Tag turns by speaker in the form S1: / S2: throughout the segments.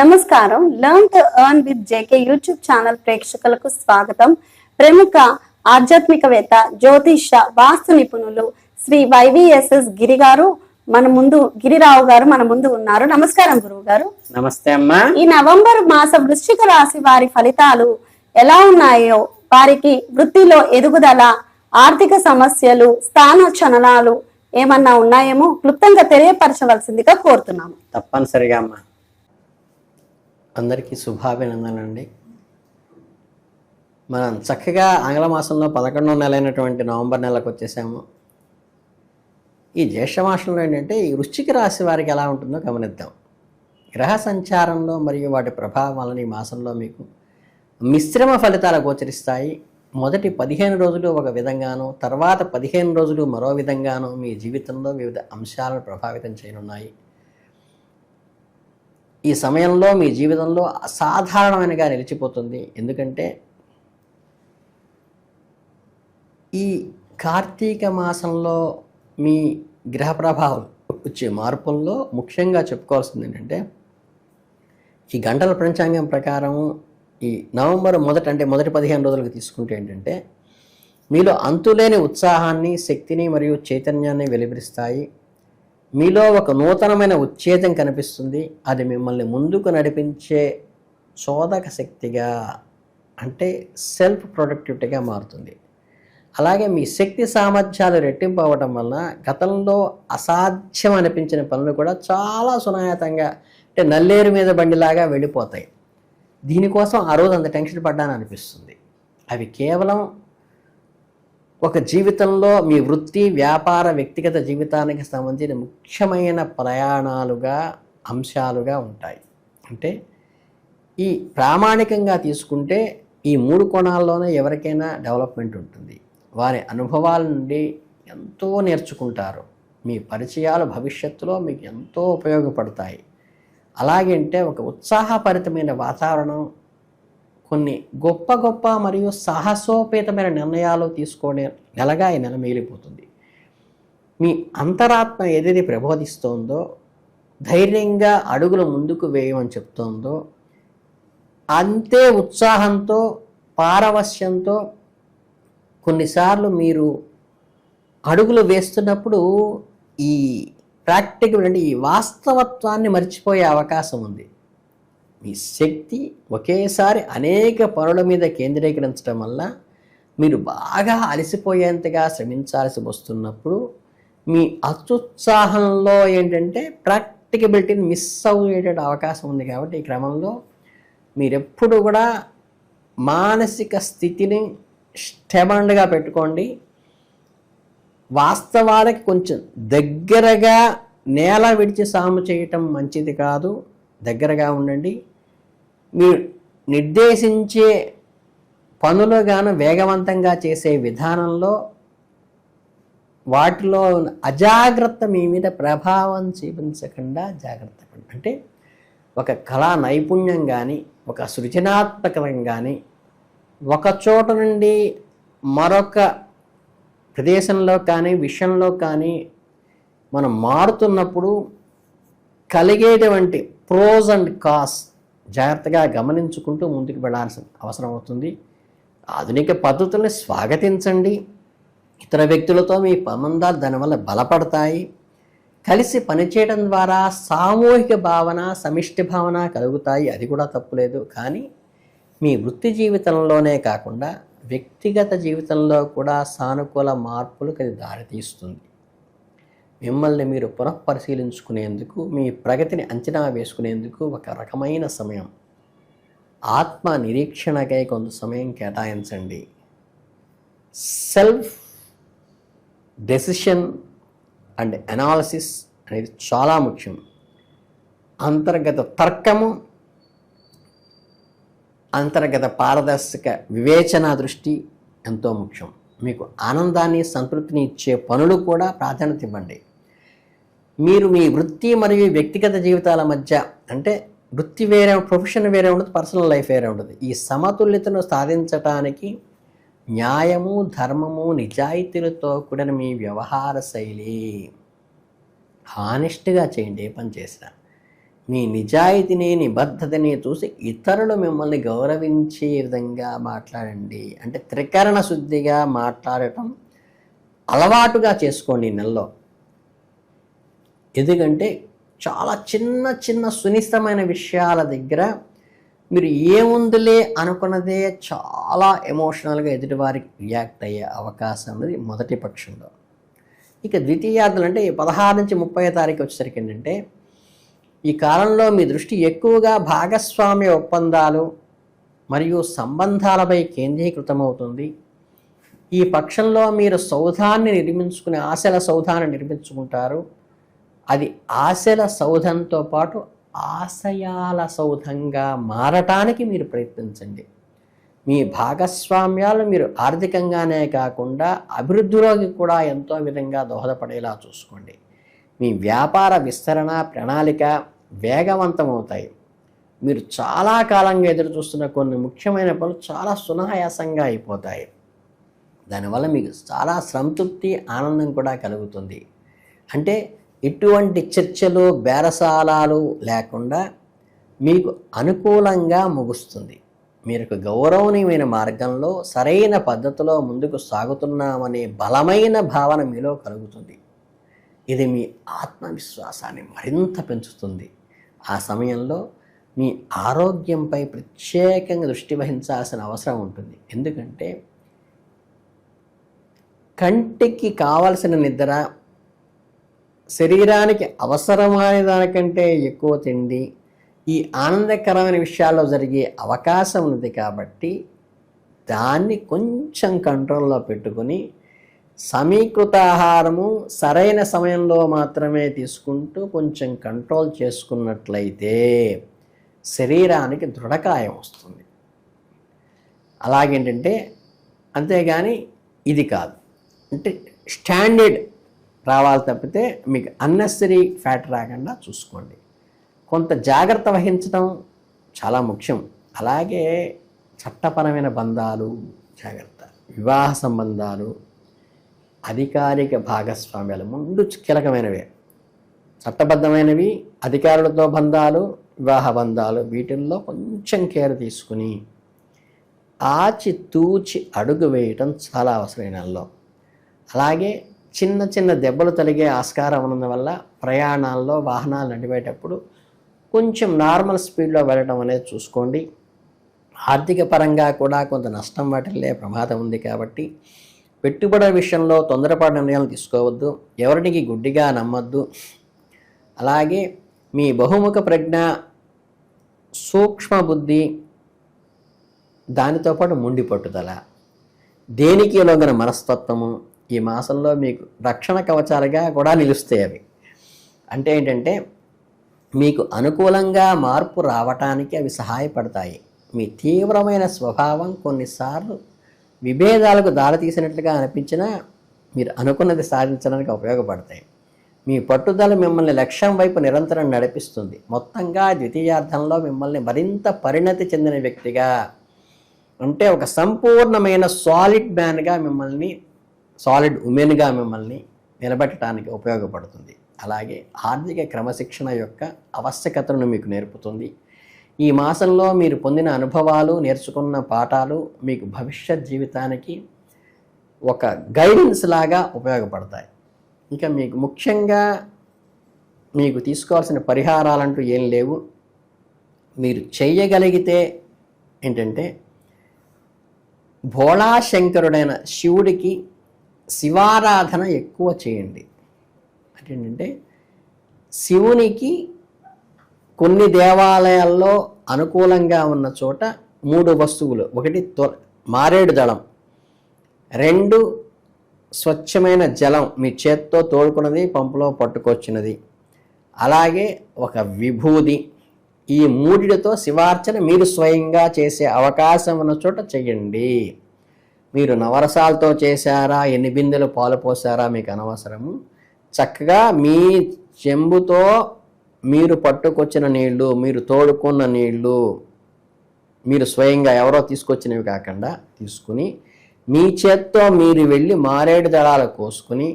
S1: నమస్కారం. Learn to earn with JK YouTube channel ప్రేక్షకులకు స్వాగతం. ప్రముఖ ఆధ్యాత్మికవేత్త జ్యోతిష వాస్తు నిపుణులు శ్రీ వైవిఎస్ఎస్ గిరి గారు మన ముందు గిరిరావు గారు మన ముందు ఉన్నారు. నమస్కారం గురువు గారు
S2: నమస్తే అమ్మా.
S1: ఈ నవంబర్ మాస వృశ్చిక రాశి వారి ఫలితాలు ఎలా ఉన్నాయో వారికి వృత్తిలో ఎదుగుదల ఆర్థిక సమస్యలు స్థాన చలనాలు ఏమన్నా ఉన్నాయేమో క్లుప్తంగా తెలియపరచవలసిందిగా కోరుతున్నాము.
S2: తప్పనిసరిగా అమ్మా. అందరికీ శుభాభినందనండి. మనం చక్కగా ఆంగ్ల మాసంలో పదకొండవ నెల అయినటువంటి నవంబర్ నెలకు వచ్చేసాము. ఈ జ్యేష్ఠ మాసంలో ఏంటంటే ఈ వృశ్చిక రాశి వారికి ఎలా ఉంటుందో గమనిద్దాం. గ్రహ సంచారంలో మరియు వాటి ప్రభావం వలన ఈ మాసంలో మీకు మిశ్రమ ఫలితాలు గోచరిస్తాయి. మొదటి పదిహేను రోజులు ఒక విధంగాను తర్వాత పదిహేను రోజులు మరో విధంగాను మీ జీవితంలో వివిధ అంశాలను ప్రభావితం చేయనున్నాయి. ఈ సమయంలో మీ జీవితంలో అసాధారణమైనగా నిలిచిపోతుంది. ఎందుకంటే ఈ కార్తీక మాసంలో మీ గ్రహ ప్రభావం వచ్చే మార్పుల్లో ముఖ్యంగా చెప్పుకోవాల్సింది ఏంటంటే ఈ గంటల పంచాంగం ప్రకారం ఈ నవంబర్ మొదట అంటే మొదటి పదిహేను రోజులకు తీసుకుంటే ఏంటంటే మీలో అంతులేని ఉత్సాహాన్ని శక్తిని మరియు చైతన్యాన్ని వెలిబిస్తాయి మీలో ఒక నూతనమైన ఉచ్ఛేదం కనిపిస్తుంది. అది మిమ్మల్ని ముందుకు నడిపించే చోదక శక్తిగా అంటే సెల్ఫ్ ప్రొడక్టివిటీగా మారుతుంది. అలాగే మీ శక్తి సామర్థ్యాలు రెట్టింపు అవ్వటం వలన గతంలో అసాధ్యం అనిపించిన పనులు కూడా చాలా సునాయతంగా అంటే నల్లేరు మీద బండిలాగా వెళ్ళిపోతాయి. దీనికోసం ఆ రోజు అంత టెన్షన్ పడ్డాను అనిపిస్తుంది అవి కేవలం ఒక జీవితంలో మీ వృత్తి వ్యాపార వ్యక్తిగత జీవితానికి సంబంధించిన ముఖ్యమైన ప్రయాణాలుగా అంశాలుగా ఉంటాయి. అంటే ఈ ప్రామాణికంగా తీసుకుంటే ఈ మూడు కోణాల్లోనే ఎవరికైనా డెవలప్మెంట్ ఉంటుంది. వారి అనుభవాల నుండి ఎంతో నేర్చుకుంటారు. మీ పరిచయాలు భవిష్యత్తులో మీకు ఎంతో ఉపయోగపడతాయి. అలాగే అంటే ఒక ఉత్సాహభరితమైన వాతావరణం కొన్ని గొప్ప గొప్ప మరియు సాహసోపేతమైన నిర్ణయాలు తీసుకునే నెలగా ఈ నెల మిగిలిపోతుంది మీ అంతరాత్మ ఏదైతే ప్రబోధిస్తోందో ధైర్యంగా అడుగులు ముందుకు వేయమని చెప్తోందో అంతే ఉత్సాహంతో పారవశ్యంతో కొన్నిసార్లు మీరు అడుగులు వేస్తున్నప్పుడు ఈ ప్రాక్టికల్ అంటే ఈ వాస్తవత్వాన్ని మర్చిపోయే అవకాశం ఉంది. మీ శక్తి ఒకేసారి అనేక పనుల మీద కేంద్రీకరించడం వల్ల మీరు బాగా అలసిపోయేంతగా శ్రమించాల్సి వస్తున్నప్పుడు మీ అత్యుత్సాహంలో ఏంటంటే ప్రాక్టికబిలిటీని మిస్ అయ్యేట అవకాశం ఉంది కాబట్టి ఈ క్రమంలో మీరెప్పుడు కూడా మానసిక స్థితిని స్టెబండ్గా పెట్టుకోండి. వాస్తవాలకి కొంచెం దగ్గరగా నేల విడిచి సాము చేయటం మంచిది కాదు. దగ్గరగా ఉండండి. మీరు నిర్దేశించే పనులు గాను వేగవంతంగా చేసే విధానంలో వాటిలో ఉన్న అజాగ్రత్త మీ మీద ప్రభావం చూపించకుండా జాగ్రత్త అంటే ఒక కళా నైపుణ్యం కానీ ఒక సృజనాత్మకం కానీ ఒక చోట నుండి మరొక ప్రదేశంలో కానీ విషయంలో కానీ మనం మారుతున్నప్పుడు కలిగేటువంటి ప్రోజ్ అండ్ కాస్ జాగ్రత్తగా గమనించుకుంటూ ముందుకు వెళ్ళాల్సిన అవసరం అవుతుంది. ఆధునిక పద్ధతుల్ని స్వాగతించండి. ఇతర వ్యక్తులతో మీ సంబంధాలు దానివల్ల బలపడతాయి. కలిసి పనిచేయడం ద్వారా సామూహిక భావన సమిష్టి భావన కలుగుతాయి. అది కూడా తప్పులేదు కానీ మీ వృత్తి జీవితంలోనే కాకుండా వ్యక్తిగత జీవితంలో కూడా సానుకూల మార్పులకు అది దారితీస్తుంది. మిమ్మల్ని మీరు పునఃపరిశీలించుకునేందుకు మీ ప్రగతిని అంచనా వేసుకునేందుకు ఒక రకమైన సమయం. ఆత్మ నిరీక్షణకై కొంత సమయం కేటాయించండి. సెల్ఫ్ డెసిషన్ అండ్ అనాలసిస్ అనేది చాలా ముఖ్యం. అంతర్గత తర్కము అంతర్గత పారదర్శక వివేచన దృష్టి ఎంతో ముఖ్యం. మీకు ఆనందాన్ని సంతృప్తిని ఇచ్చే పనులు కూడా ప్రాధాన్యత ఇవ్వండి. మీరు మీ వృత్తి మరియు వ్యక్తిగత జీవితాల మధ్య అంటే వృత్తి వేరే ప్రొఫెషన్ వేరే ఉండదు పర్సనల్ లైఫ్ వేరే ఉండదు. ఈ సమతుల్యతను సాధించటానికి న్యాయము ధర్మము నిజాయితీలతో కూడిన మీ వ్యవహార శైలి హానెస్ట్గా చేయండి ఏ పని చేసినా. మీ నిజాయితీని నిబద్ధతని చూసి ఇతరులు మిమ్మల్ని గౌరవించే విధంగా మాట్లాడండి. అంటే త్రికరణ శుద్ధిగా మాట్లాడటం అలవాటుగా చేసుకోండి నెలలో. ఎందుకంటే చాలా చిన్న చిన్న సునిశ్చితమైన విషయాల దగ్గర మీరు ఏముందిలే అనుకున్నదే చాలా ఎమోషనల్గా ఎదుటివారికి రియాక్ట్ అయ్యే అవకాశం అనేది మొదటి పక్షంలో. ఇక ద్వితీయార్థులు అంటే పదహారు నుంచి ముప్పై తారీఖు వచ్చేసరికి ఏంటంటే ఈ కాలంలో మీ దృష్టి ఎక్కువగా భాగస్వామ్య ఒప్పందాలు మరియు సంబంధాలపై కేంద్రీకృతమవుతుంది. ఈ పక్షంలో మీరు సౌధాన్ని నిర్మించుకునే ఆశల సౌధాన్ని నిర్మించుకుంటారు. అది ఆశల సౌధంతో పాటు ఆశయాల సౌధంగా మారటానికి మీరు ప్రయత్నించండి. మీ భాగస్వామ్యాలు మీరు ఆర్థికంగానే కాకుండా అభివృద్ధిలోకి కూడా ఎంతో విధంగా దోహదపడేలా చూసుకోండి. మీ వ్యాపార విస్తరణ ప్రణాళిక వేగవంతమవుతాయి. మీరు చాలా కాలంగా ఎదురు చూస్తున్న కొన్ని ముఖ్యమైన పనులు చాలా సునాయాసంగా అయిపోతాయి. దానివల్ల మీకు చాలా సంతృప్తి ఆనందం కూడా కలుగుతుంది. అంటే ఎటువంటి చర్చలు బేరసాలాలు లేకుండా మీకు అనుకూలంగా ముగుస్తుంది. మీరు ఒక గౌరవనీయమైన మార్గంలో సరైన పద్ధతిలో ముందుకు సాగుతున్నామనే బలమైన భావన మీలో కలుగుతుంది. ఇది మీ ఆత్మవిశ్వాసాన్ని మరింత పెంచుతుంది. ఆ సమయంలో మీ ఆరోగ్యంపై ప్రత్యేకంగా దృష్టి వహించాల్సిన అవసరం ఉంటుంది. ఎందుకంటే కంటికి కావలసిన నిద్ర శరీరానికి అవసరమైన దానికంటే ఎక్కువ తిండి ఈ ఆనందకరమైన విషయాల్లో జరిగే అవకాశం ఉంది కాబట్టి దాన్ని కొంచెం కంట్రోల్లో పెట్టుకొని సమీకృత ఆహారము సరైన సమయంలో మాత్రమే తీసుకుంటూ కొంచెం కంట్రోల్ చేసుకున్నట్లయితే శరీరానికి దృఢకాయం వస్తుంది. అలాగేంటంటే అంతేగాని ఇది కాదు. అంటే స్టాండర్డ్ రావాలి తప్పితే మీకు అన్నెసరీ ఫ్యాట్ రాకుండా చూసుకోండి. కొంత జాగ్రత్త వహించడం చాలా ముఖ్యం. అలాగే చట్టపరమైన బంధాలు జాగ్రత్త. వివాహ సంబంధాలు అధికారిక భాగస్వామ్యాలు ముందు కీలకమైనవే. చట్టబద్ధమైనవి అధికారులతో బంధాలు వివాహ బంధాలు వీటిల్లో కొంచెం కేర్ తీసుకుని ఆచి తూచి అడుగు వేయటం చాలా అవసరం నెలలో. అలాగే చిన్న చిన్న దెబ్బలు తలిగే ఆస్కారం ఉన్నందువల్ల ప్రయాణాల్లో వాహనాలు నడిపేటప్పుడు కొంచెం నార్మల్ స్పీడ్లో వెళ్ళడం అనేది చూసుకోండి. ఆర్థిక పరంగా కూడా కొంత నష్టం వాటిల్లే ప్రమాదం ఉంది కాబట్టి పెట్టుబడుల విషయంలో తొందరపాటు నిర్ణయాలు తీసుకోవద్దు ఎవరికి గుడ్డిగా నమ్మద్దు. అలాగే మీ బహుముఖ ప్రజ్ఞ సూక్ష్మ బుద్ధి దానితో పాటు ముండి పట్టుదల. దేనికి లోగన మనస్తత్వము? ఈ మాసంలో మీకు రక్షణ కవచాలుగా కూడా నిలుస్తాయి అవి. అంటే ఏంటంటే మీకు అనుకూలంగా మార్పు రావటానికి అవి సహాయపడతాయి. మీ తీవ్రమైన స్వభావం కొన్నిసార్లు విభేదాలకు దారితీసినట్లుగా అనిపించినా మీరు అనుకున్నది సాధించడానికి ఉపయోగపడతాయి. మీ పట్టుదల మిమ్మల్ని లక్ష్యం వైపు నిరంతరం నడిపిస్తుంది. మొత్తంగా ద్వితీయార్థంలో మిమ్మల్ని మరింత పరిణతి చెందిన వ్యక్తిగా అంటే ఒక సంపూర్ణమైన సాలిడ్ మ్యాన్గా మిమ్మల్ని సాలిడ్ ఉమెన్గా మిమ్మల్ని నిలబెట్టడానికి ఉపయోగపడుతుంది. అలాగే ఆర్థిక క్రమశిక్షణ యొక్క ఆవశ్యకతను మీకు నేర్పుతుంది. ఈ మాసంలో మీరు పొందిన అనుభవాలు నేర్చుకున్న పాఠాలు మీకు భవిష్యత్ జీవితానికి ఒక గైడెన్స్ లాగా ఉపయోగపడతాయి. ఇంకా మీకు ముఖ్యంగా మీకు తీసుకోవాల్సిన పరిహారాలంటూ ఏం లేవు. మీరు చేయగలిగితే ఏంటంటే భోళాశంకరుడైన శివుడికి శివారాధన ఎక్కువ చేయండి. అంటే ఏంటంటే శివునికి కొన్ని దేవాలయాల్లో అనుకూలంగా ఉన్న చోట మూడు వస్తువులు. ఒకటి తొ మారేడు దళం రెండు స్వచ్ఛమైన జలం మీ చేత్తో తోడుకున్నది పంపులో పట్టుకొచ్చినది. అలాగే ఒక విభూది. ఈ మూడిటితో శివార్చన మీరు స్వయంగా చేసే అవకాశం ఉన్న చోట చెయ్యండి మీరు నవరసాలతో చేశారా ఎన్ని బిందెలు పాలు పోసారా మీకు అనవసరము. చక్కగా మీ చెంబుతో మీరు పట్టుకొచ్చిన నీళ్ళు మీరు తోడుకున్న నీళ్ళు మీరు స్వయంగా ఎవరో తీసుకొచ్చినవి కాకుండా తీసుకుని మీ చేత్తో మీరు వెళ్ళి మారేడు దళాలు కోసుకుని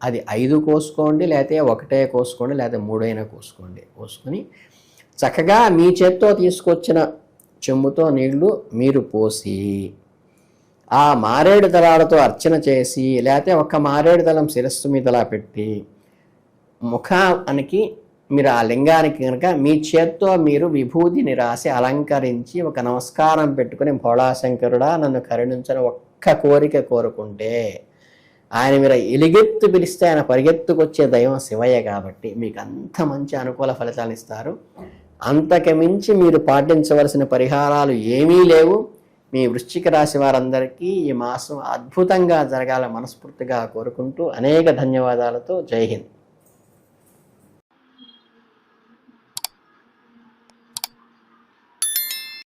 S2: అది ఐదు కోసుకోండి లేకపోతే ఒకటే కోసుకోండి లేకపోతే మూడైనా కోసుకోండి. కోసుకొని చక్కగా మీ చేత్తో తీసుకొచ్చిన చెంబుతో నీళ్ళు మీరు పోసి ఆ మారేడు దళాలతో అర్చన చేసి లేకపోతే ఒక మారేడు దళం శిరస్సు మీదలా పెట్టి ముఖానికి మీరు ఆ లింగానికి కనుక మీ చేత్తో మీరు విభూతిని రాసి అలంకరించి ఒక నమస్కారం పెట్టుకుని భోళాశంకరుడా నన్ను కరుణించని ఒక్క కోరిక కోరుకుంటే ఆయన మీరు ఎలిగెత్తు పిలిస్తే ఆయన పరిగెత్తుకొచ్చే దైవం శివయ్య కాబట్టి మీకు అంత మంచి అనుకూల ఫలితాలు ఇస్తారు. అంతకు మించి మీరు పాటించవలసిన పరిహారాలు ఏమీ లేవు. మీ వృశ్చిక రాశి వారందరికీ ఈ మాసం అద్భుతంగా జరగాల మనస్ఫూర్తిగా కోరుకుంటూ అనేక ధన్యవాదాలతో జై హింద్.